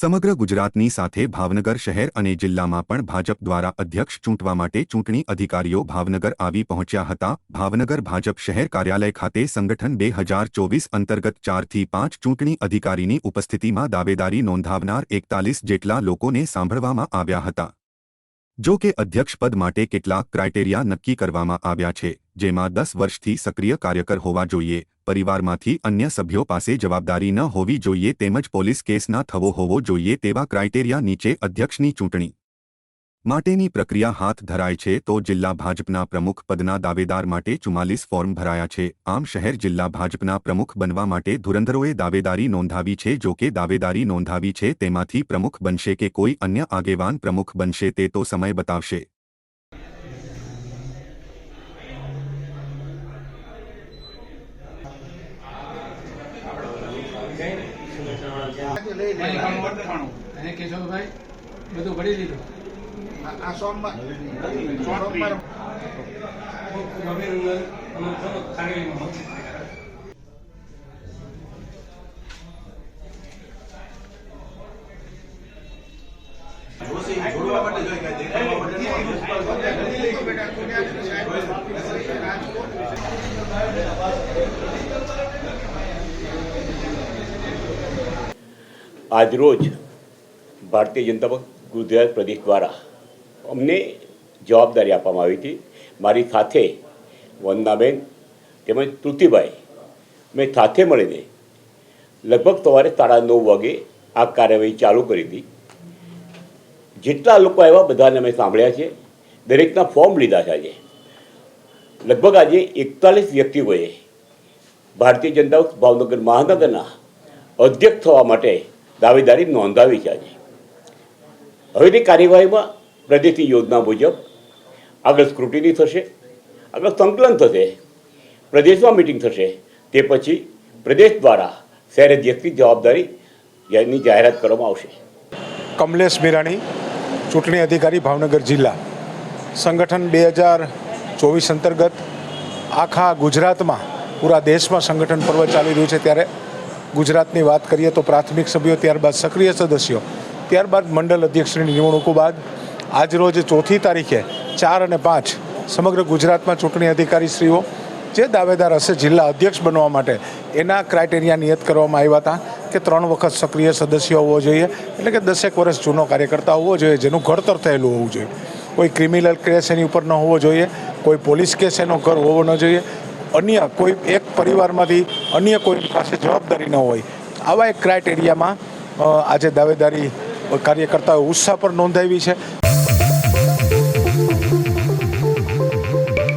સમગ્ર ગુજરાતની સાથે ભાવનગર શહેર અને જિલ્લામાં પણ ભાજપ દ્વારા અધ્યક્ષ ચૂંટવા માટે ચૂંટણી અધિકારીઓ ભાવનગર આવી પહોંચ્યા હતા. ભાવનગર ભાજપ શહેર કાર્યાલય ખાતે સંગઠન બે હજાર ચોવીસ અંતર્ગત ચારથી પાંચ ચૂંટણી અધિકારીની ઉપસ્થિતિમાં દાવેદારી નોંધાવનાર એકતાલીસ જેટલા લોકોને સાંભળવામાં આવ્યા હતા. જો કે અધ્યક્ષપદ માટે કેટલાક ક્રાઇટેરિયા નક્કી કરવામાં આવ્યા છે. જેમાં દસ વર્ષથી સક્રિય કાર્યકર હોવા જોઈએ, પરિવારમાંથી અન્ય સભ્યો પાસે જવાબદારી ન હોવી જોઈએ તેમજ પોલીસ કેસ ના થવો હોવો જોઈએ તેવા ક્રાઇટેરિયા નીચે અધ્યક્ષની ચૂંટણી. માટેની પ્રક્રિયા હાથ ધરાય છે તો જિલ્લા ભાજપના પ્રમુખ પદના દાવેદાર માટે ચુમ્માલીસ ફોર્મ ભરાયા છે. આમ શહેર જિલ્લા ભાજપના પ્રમુખ બનવા માટે ધુરંધરોએ દાવેદારી નોંધાવી છે જો કે દાવેદારી નોંધાવી છે તેમાંથી પ્રમુખ બનશે કે કોઈ અન્ય આગેવાન પ્રમુખ બનશે તે તો સમય બતાવશે. અને કેશવભાઈ બધું ભરી લીધું આ આ સોમવાર સોમવાર આજરોજ ભારતીય જનતા પક્ષ ગુજરાત પ્રદેશ દ્વારા અમને જવાબદારી આપવામાં આવી હતી. મારી સાથે વંદનાબેન તેમજ તૃતિભાઈ મેં સાથે મળીને લગભગ સવારે સાડા નવ વાગે આ કાર્યવાહી ચાલુ કરી હતી. જેટલા લોકો આવ્યા બધાને અમે સાંભળ્યા છે. દરેકના ફોર્મ લીધા છે આજે. લગભગ આજે એકતાલીસ વ્યક્તિઓએ ભારતીય જનતા ભાવનગર મહાનગરના અધ્યક્ષ થવા માટે દાવેદારી નોંધાવી આજે. હવેની કાર્યવાહીમાં પ્રદેશની યોજના મુજબ આગળ સ્ક્રુટિની થશે, આગળ સંકલન થશે, પ્રદેશમાં મિટિંગ થશે, તે પછી પ્રદેશ દ્વારા શહેરે જેટલી જવાબદારી ની જાહેરાત કરવામાં આવશે. કમલેશ મીરાણી ચૂંટણી અધિકારી ભાવનગર જિલ્લા. સંગઠન બે હજાર ચોવીસ અંતર્ગત આખા ગુજરાતમાં, પૂરા દેશમાં સંગઠન પર્વ ચાલી રહ્યું છે ત્યારે ગુજરાતની વાત કરીએ તો પ્રાથમિક સભ્યો ત્યારબાદ સક્રિય સદસ્યો, ત્યારબાદ મંડળ અધ્યક્ષની નિમણૂકો બાદ આજરોજ ચોથી તારીખે ચાર અને પાંચ સમગ્ર ગુજરાતમાં ચૂંટણી અધિકારીશ્રીઓ, જે દાવેદાર હશે જિલ્લા અધ્યક્ષ બનવા માટે, એના ક્રાઇટેરિયા નિયત કરવામાં આવ્યા હતા કે ત્રણ વખત સક્રિય સદસ્ય હોવો જોઈએ, એટલે કે દસેક વર્ષ જૂનો કાર્યકર્તા હોવો જોઈએ, જેનું ઘડતર થયેલું હોવું જોઈએ. કોઈ ક્રિમિનલ કેસ એની ઉપર ન હોવો જોઈએ, કોઈ પોલીસ કેસ એનો ઘર હોવો ન જોઈએ અન્ય કોઈ એક પરિવારમાંથી અન્ય કોઈ પાસે જવાબદારી ન હોય. આવા એક ક્રાઇટેરિયામાં આજે દાવેદારી કાર્યકર્તાઓ ઉત્સાહ પર નોંધાવી છે.